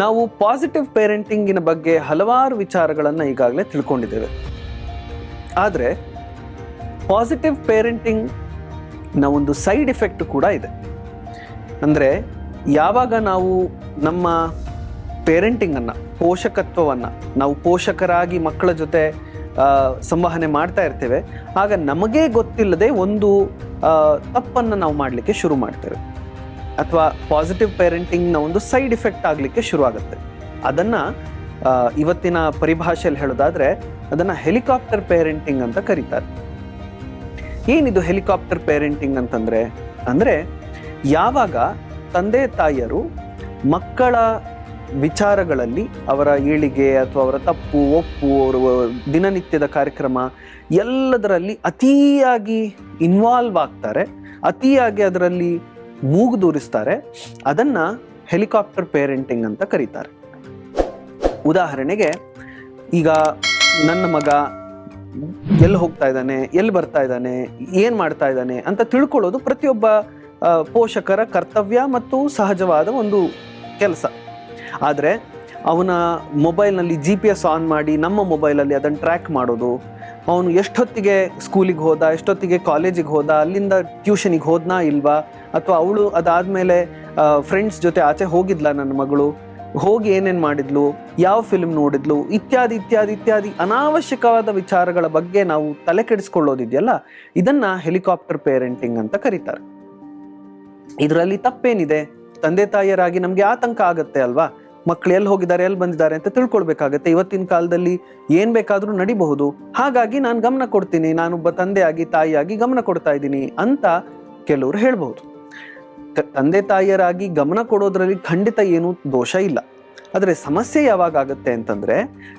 ನಾವು ಪಾಸಿಟಿವ್ ಪೇರೆಂಟಿಂಗಿನ ಬಗ್ಗೆ ಹಲವಾರು ವಿಚಾರಗಳನ್ನು ಈಗಾಗಲೇ ತಿಳ್ಕೊಂಡಿದ್ದೇವೆ. ಆದರೆ ಪಾಸಿಟಿವ್ ಪೇರೆಂಟಿಂಗ್ನ ಒಂದು ಸೈಡ್ ಎಫೆಕ್ಟ್ ಕೂಡ ಇದೆ. ಅಂದರೆ, ಯಾವಾಗ ನಾವು ನಮ್ಮ ಪೇರೆಂಟಿಂಗನ್ನು ಪೋಷಕತ್ವವನ್ನು, ನಾವು ಪೋಷಕರಾಗಿ ಮಕ್ಕಳ ಜೊತೆ ಸಂವಹನೆ ಮಾಡ್ತಾ ಇರ್ತೇವೆ, ಆಗ ನಮಗೇ ಗೊತ್ತಿಲ್ಲದೆ ಒಂದು ತಪ್ಪನ್ನು ನಾವು ಮಾಡಲಿಕ್ಕೆ ಶುರು ಮಾಡ್ತೇವೆ. ಅಥವಾ ಪಾಸಿಟಿವ್ ಪೇರೆಂಟಿಂಗ್ನ ಒಂದು ಸೈಡ್ ಇಫೆಕ್ಟ್ ಆಗಲಿಕ್ಕೆ ಶುರುವಾಗುತ್ತೆ. ಅದನ್ನು ಇವತ್ತಿನ ಪರಿಭಾಷೆಯಲ್ಲಿ ಹೇಳೋದಾದ್ರೆ, ಅದನ್ನು ಹೆಲಿಕಾಪ್ಟರ್ ಪೇರೆಂಟಿಂಗ್ ಅಂತ ಕರೀತಾರೆ. ಏನಿದು ಹೆಲಿಕಾಪ್ಟರ್ ಪೇರೆಂಟಿಂಗ್ ಅಂತಂದ್ರೆ? ಅಂದ್ರೆ, ಯಾವಾಗ ತಂದೆ ತಾಯಿಯರು ಮಕ್ಕಳ ವಿಚಾರಗಳಲ್ಲಿ ಅವರ ಏಳಿಗೆ ಅಥವಾ ಅವರ ತಪ್ಪು, ಒಪ್ಪು, ಅವರ ದಿನನಿತ್ಯದ ಕಾರ್ಯಕ್ರಮ ಎಲ್ಲದರಲ್ಲಿ ಅತಿಯಾಗಿ ಇನ್ವಾಲ್ವ್ ಆಗ್ತಾರೆ. ಅತಿಯಾಗಿ ಅದರಲ್ಲಿ ಮೂಗುದೂರಿಸ್ತಾರೆ ಅದನ್ನ ಹೆಲಿಕಾಪ್ಟರ್ ಪೇರೆಂಟಿಂಗ್ ಅಂತ ಕರೀತಾರೆ. ಉದಾಹರಣೆಗೆ, ಈಗ ನನ್ನ ಮಗ ಎಲ್ಲಿ ಹೋಗ್ತಾ ಇದ್ದಾನೆ, ಎಲ್ಲಿ ಬರ್ತಾ ಇದ್ದಾನೆ, ಏನ್ ಮಾಡ್ತಾ ಇದ್ದಾನೆ ಅಂತ ತಿಳ್ಕೊಳ್ಳೋದು ಪ್ರತಿಯೊಬ್ಬ ಪೋಷಕರ ಕರ್ತವ್ಯ ಮತ್ತು ಸಹಜವಾದ ಒಂದು ಕೆಲಸ. ಆದರೆ, ಅವನ ಮೊಬೈಲ್ನಲ್ಲಿ ಜಿ ಪಿ ಎಸ್ ಆನ್ ಮಾಡಿ ನಮ್ಮ ಮೊಬೈಲಲ್ಲಿ ಅದನ್ನು ಟ್ರ್ಯಾಕ್ ಮಾಡೋದು ಅವನು ಎಷ್ಟೊತ್ತಿಗೆ ಸ್ಕೂಲಿಗೆ ಹೋದ, ಎಷ್ಟೊತ್ತಿಗೆ ಕಾಲೇಜಿಗೆ ಹೋದ, ಅಲ್ಲಿಂದ ಟ್ಯೂಷನಿಗೆ ಹೋದ್ನಾ ಇಲ್ವಾ? ಅಥವಾ ಅವಳು ಅದಾದಮೇಲೆ ಫ್ರೆಂಡ್ಸ್ ಜೊತೆ ಆಚೆ ಹೋಗಿದ್ಲಾ ನನ್ನ ಮಗಳು? ಹೋಗಿ ಏನೇನು ಮಾಡಿದ್ಲು? ಯಾವ ಫಿಲ್ಮ್ ನೋಡಿದ್ಲು? ಇತ್ಯಾದಿ ಇತ್ಯಾದಿ ಇತ್ಯಾದಿ ಅನಾವಶ್ಯಕವಾದ ವಿಚಾರಗಳ ಬಗ್ಗೆ ನಾವು ತಲೆ ಕೆಡಿಸ್ಕೊಳ್ಳೋದಿದೆಯಲ್ಲ? ಇದನ್ನ ಹೆಲಿಕಾಪ್ಟರ್ ಪೇರೆಂಟಿಂಗ್ ಅಂತ ಕರೀತಾರೆ. ಇದರಲ್ಲಿ ತಪ್ಪೇನಿದೆ? ತಂದೆ ತಾಯಿಯರಾಗಿ ನಮಗೆ ಆತಂಕ ಆಗುತ್ತೆ ಅಲ್ವಾ? ಮಕ್ಳು ಎಲ್ಲಿ ಹೋಗಿದ್ದಾರೆ, ಎಲ್ಲಿ ಬಂದಿದ್ದಾರೆ ಅಂತ ತಿಳ್ಕೊಳ್ಬೇಕಾಗತ್ತೆ. ಇವತ್ತಿನ ಕಾಲದಲ್ಲಿ ಏನ್ ಬೇಕಾದ್ರೂ ನಡಿಬಹುದು. ಹಾಗಾಗಿ ನಾನು ಗಮನ ಕೊಡ್ತೀನಿ. ನಾನೊಬ್ಬ ತಂದೆಯಾಗಿ, ತಾಯಿಯಾಗಿ ಗಮನ ಕೊಡ್ತಾ ಇದ್ದೀನಿ ಅಂತ ಕೆಲವರು ಹೇಳ್ಬಹುದು. ತಂದೆ ತಾಯಿಯರಾಗಿ ಗಮನ ಕೊಡೋದ್ರಲ್ಲಿ ಖಂಡಿತ ಏನೂ ದೋಷ ಇಲ್ಲ. ಆದರೆ ಸಮಸ್ಯೆ ಯಾವಾಗ ಆಗುತ್ತೆ ಅಂತಂದ್ರೆ,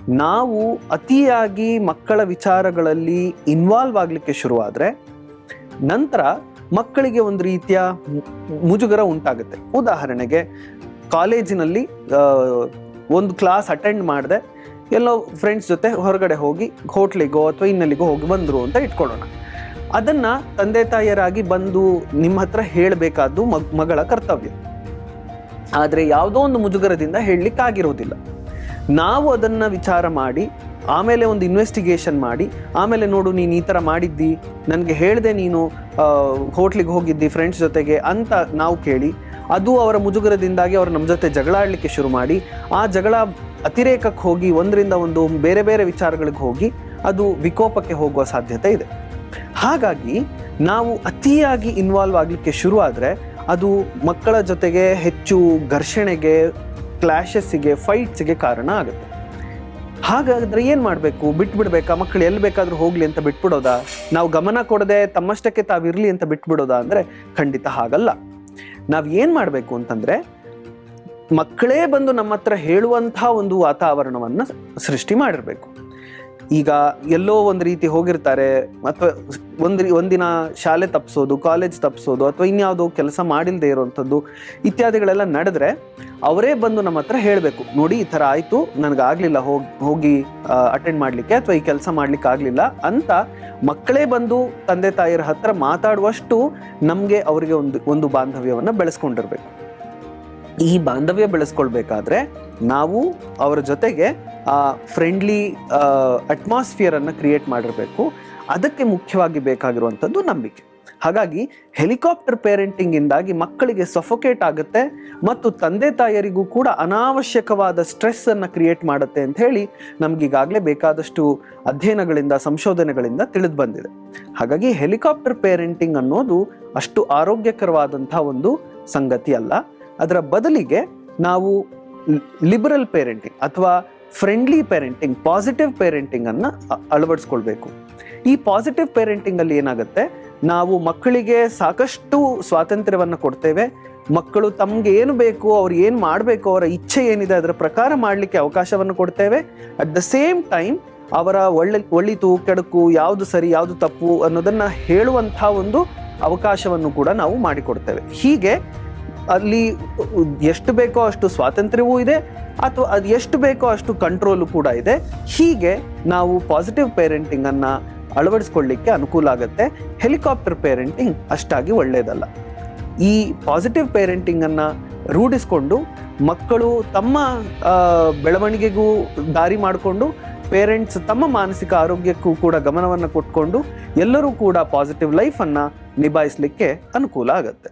ನಾವು ಅತಿಯಾಗಿ ಮಕ್ಕಳ ವಿಚಾರಗಳಲ್ಲಿ ಇನ್ವಾಲ್ವ್ ಆಗ್ಲಿಕ್ಕೆ ಶುರುವಾದ್ರೆ, ನಂತರ ಮಕ್ಕಳಿಗೆ ಒಂದು ರೀತಿಯ ಮುಜುಗರ ಉಂಟಾಗುತ್ತೆ. ಉದಾಹರಣೆಗೆ ಕಾಲೇಜಿನಲ್ಲಿ ಒಂದು ಕ್ಲಾಸ್ ಅಟೆಂಡ್ ಮಾಡಿದೆ, ಎಲ್ಲೋ ಫ್ರೆಂಡ್ಸ್ ಜೊತೆ ಹೊರಗಡೆ ಹೋಗಿ, ಹೋಟ್ಲಿಗೋ ಅಥವಾ ಇನ್ನಲ್ಲಿಗೋ ಹೋಗಿ ಬಂದರು ಅಂತ ಇಟ್ಕೊಳ್ಳೋಣ ಅದನ್ನ ತಂದೆ ತಾಯಿಯರಾಗಿ ಬಂದು ನಿಮ್ಮ ಹತ್ರ ಹೇಳಬೇಕಾದ್ದು ಮಗಳ ಕರ್ತವ್ಯ. ಆದರೆ ಯಾವುದೋ ಒಂದು ಮುಜುಗರದಿಂದ ಹೇಳಲಿಕ್ಕಾಗಿರೋದಿಲ್ಲ. ನಾವು ಅದನ್ನು ವಿಚಾರ ಮಾಡಿ, ಆಮೇಲೆ ಒಂದು ಇನ್ವೆಸ್ಟಿಗೇಷನ್ ಮಾಡಿ, ಆಮೇಲೆ ನೋಡು ನೀನು ಈ ಥರ ಮಾಡಿದ್ದಿ, ನನಗೆ ಹೇಳ್ದೆ ನೀನು ಹೋಟ್ಲಿಗೆ ಹೋಗಿದ್ದಿ ಫ್ರೆಂಡ್ಸ್ ಜೊತೆಗೆ ಅಂತ ನಾವು ಕೇಳಿ ಅದು ಅವರ ಮುಜುಗರದಿಂದಾಗಿ ಅವರು ನಮ್ಮ ಜೊತೆ ಜಗಳ ಆಡಲಿಕ್ಕೆ ಶುರು ಮಾಡಿ, ಆ ಜಗಳ ಅತಿರೇಕಕ್ಕೆ ಹೋಗಿ ಒಂದರಿಂದ ಒಂದು ಬೇರೆ ಬೇರೆ ವಿಚಾರಗಳಿಗೆ ಹೋಗಿ ಅದು ವಿಕೋಪಕ್ಕೆ ಹೋಗುವ ಸಾಧ್ಯತೆ ಇದೆ. ಹಾಗಾಗಿ ನಾವು ಅತಿಯಾಗಿ ಇನ್ವಾಲ್ವ್ ಆಗಲಿಕ್ಕೆ ಶುರು ಆದರೆ ಅದು ಮಕ್ಕಳ ಜೊತೆಗೆ ಹೆಚ್ಚು ಘರ್ಷಣೆಗೆ ಕ್ಲಾಶಸ್ಸಿಗೆ ಫೈಟ್ಸ್ಗೆ ಕಾರಣ ಆಗುತ್ತೆ. ಹಾಗಾದರೆ ಏನು ಮಾಡಬೇಕು? ಬಿಟ್ಬಿಡ್ಬೇಕಾ? ಮಕ್ಕಳು ಎಲ್ಲಿ ಬೇಕಾದರೂ ಹೋಗಲಿ ಅಂತ ಬಿಟ್ಬಿಡೋದಾ? ನಾವು ಗಮನ ಕೊಡದೆ ತಮ್ಮಷ್ಟಕ್ಕೆ ತಾವಿರಲಿ ಅಂತ ಬಿಟ್ಬಿಡೋದಾ ಅಂದರೆ ಖಂಡಿತ ಹಾಗಲ್ಲ. ನಾವ್ ಏನು ಮಾಡಬೇಕು ಅಂತಂದ್ರೆ ಮಕ್ಕಳೇ ಬಂದು ನಮ್ಮ ಹತ್ರ ಹೇಳುವಂಥ ಒಂದು ವಾತಾವರಣವನ್ನ ಸೃಷ್ಟಿ ಮಾಡಿರ್ಬೇಕು. ಈಗ ಎಲ್ಲೋ ಒಂದು ರೀತಿ ಹೋಗಿರ್ತಾರೆ, ಅಥವಾ ಒಂದು ಒಂದಿನ ಶಾಲೆ ತಪ್ಪಿಸೋದು ಕಾಲೇಜ್ ತಪ್ಪಿಸೋದು ಅಥವಾ ಇನ್ಯಾವುದೋ ಕೆಲಸ ಮಾಡಿಲ್ಲದೆ ಇರೋವಂಥದ್ದು ಇತ್ಯಾದಿಗಳೆಲ್ಲ ನಡೆದ್ರೆ ಅವರೇ ಬಂದು ನಮ್ಮ ಹತ್ರ ಹೇಳಬೇಕು, ನೋಡಿ, ಈ ಥರ ಆಯಿತು, ನನಗಾಗಲಿಲ್ಲ, ಹೋಗಿ ಹೋಗಿ ಅಟೆಂಡ್ ಮಾಡಲಿಕ್ಕೆ ಅಥವಾ ಈ ಕೆಲಸ ಮಾಡಲಿಕ್ಕೆ ಆಗಲಿಲ್ಲ ಅಂತ ಮಕ್ಕಳೇ ಬಂದು ತಂದೆ ತಾಯಿಯರ ಹತ್ರ ಮಾತಾಡುವಷ್ಟು ನಮಗೆ ಅವರಿಗೆ ಒಂದು ಒಂದು ಬಾಂಧವ್ಯವನ್ನು ಬೆಳೆಸ್ಕೊಂಡಿರ್ಬೇಕು. ಈ ಬಾಂಧವ್ಯ ಬೆಳೆಸ್ಕೊಳ್ಬೇಕಾದ್ರೆ ನಾವು ಅವರ ಜೊತೆಗೆ ಆ ಫ್ರೆಂಡ್ಲಿ ಅಟ್ಮಾಸ್ಫಿಯರನ್ನು ಕ್ರಿಯೇಟ್ ಮಾಡಿರಬೇಕು. ಅದಕ್ಕೆ ಮುಖ್ಯವಾಗಿ ಬೇಕಾಗಿರುವಂಥದ್ದು ನಂಬಿಕೆ. ಹಾಗಾಗಿ ಹೆಲಿಕಾಪ್ಟರ್ ಪೇರೆಂಟಿಂಗ್ ಇಂದಾಗಿ ಮಕ್ಕಳಿಗೆ ಸಫೋಕೇಟ್ ಆಗುತ್ತೆ ಮತ್ತು ತಂದೆ ತಾಯಿಯರಿಗೂ ಕೂಡ ಅನಾವಶ್ಯಕವಾದ ಸ್ಟ್ರೆಸ್ ಅನ್ನ ಕ್ರಿಯೇಟ್ ಮಾಡುತ್ತೆ ಅಂತ ಹೇಳಿ ನಮ್ಗೀಗಾಗಲೇ ಬೇಕಾದಷ್ಟು ಅಧ್ಯಯನಗಳಿಂದ, ಸಂಶೋಧನೆಗಳಿಂದ ತಿಳಿದು ಬಂದಿದೆ. ಹಾಗಾಗಿ ಹೆಲಿಕಾಪ್ಟರ್ ಪೇರೆಂಟಿಂಗ್ ಅನ್ನೋದು ಅಷ್ಟು ಆರೋಗ್ಯಕರವಾದಂಥ ಒಂದು ಸಂಗತಿ ಅಲ್ಲ. ಅದರ ಬದಲಿಗೆ ನಾವು ಲಿಬರಲ್ ಪೇರೆಂಟಿಂಗ್ ಅಥವಾ ಫ್ರೆಂಡ್ಲಿ ಪೇರೆಂಟಿಂಗ್ ಪಾಸಿಟಿವ್ ಪೇರೆಂಟಿಂಗ್ ಅನ್ನ ಅಳವಡಿಸ್ಕೊಳ್ಬೇಕು. ಈ ಪಾಸಿಟಿವ್ ಪೇರೆಂಟಿಂಗ್ ಅಲ್ಲಿ ಏನಾಗುತ್ತೆ? ನಾವು ಮಕ್ಕಳಿಗೆ ಸಾಕಷ್ಟು ಸ್ವಾತಂತ್ರ್ಯವನ್ನು ಕೊಡ್ತೇವೆ. ಮಕ್ಕಳು ತಮ್ಗೆ ಏನು ಬೇಕು, ಅವ್ರು ಏನು ಮಾಡಬೇಕು, ಅವರ ಇಚ್ಛೆ ಏನಿದೆ ಅದರ ಪ್ರಕಾರ ಮಾಡಲಿಕ್ಕೆ ಅವಕಾಶವನ್ನು ಕೊಡ್ತೇವೆ. ಅಟ್ ದ ಸೇಮ್ ಟೈಮ್ ಅವರ ಒಳ್ಳೆ, ಒಳಿತು, ಕೆಡಕು, ಯಾವುದು ಸರಿ, ಯಾವುದು ತಪ್ಪು ಅನ್ನೋದನ್ನ ಹೇಳುವಂತಹ ಒಂದು ಅವಕಾಶವನ್ನು ಕೂಡ ನಾವು ಮಾಡಿಕೊಡ್ತೇವೆ. ಹೀಗೆ ಅಲ್ಲಿ ಎಷ್ಟು ಬೇಕೋ ಅಷ್ಟು ಸ್ವಾತಂತ್ರ್ಯವೂ ಇದೆ, ಅಥವಾ ಅದು ಎಷ್ಟು ಬೇಕೋ ಅಷ್ಟು ಕಂಟ್ರೋಲು ಕೂಡ ಇದೆ. ಹೀಗೆ ನಾವು ಪಾಸಿಟಿವ್ ಪೇರೆಂಟಿಂಗ್ ಅನ್ನ ಅಳವಡಿಸ್ಕೊಳ್ಳಿಕ್ಕೆ ಅನುಕೂಲ ಆಗುತ್ತೆ. ಹೆಲಿಕಾಪ್ಟರ್ ಪೇರೆಂಟಿಂಗ್ ಅಷ್ಟಾಗಿ ಒಳ್ಳೆಯದಲ್ಲ ಈ ಪಾಸಿಟಿವ್ ಪೇರೆಂಟಿಂಗ್ ಅನ್ನ ರೂಢಿಸ್ಕೊಂಡು ಮಕ್ಕಳು ತಮ್ಮ ಬೆಳವಣಿಗೆಗೂ ದಾರಿ ಮಾಡಿಕೊಂಡು ಪೇರೆಂಟ್ಸ್ ತಮ್ಮ ಮಾನಸಿಕ ಆರೋಗ್ಯಕ್ಕೂ ಕೂಡ ಗಮನವನ್ನು ಕೊಟ್ಕೊಂಡು ಎಲ್ಲರೂ ಕೂಡ ಪಾಸಿಟಿವ್ ಲೈಫನ್ನು ನಿಭಾಯಿಸಲಿಕ್ಕೆ ಅನುಕೂಲ ಆಗುತ್ತೆ.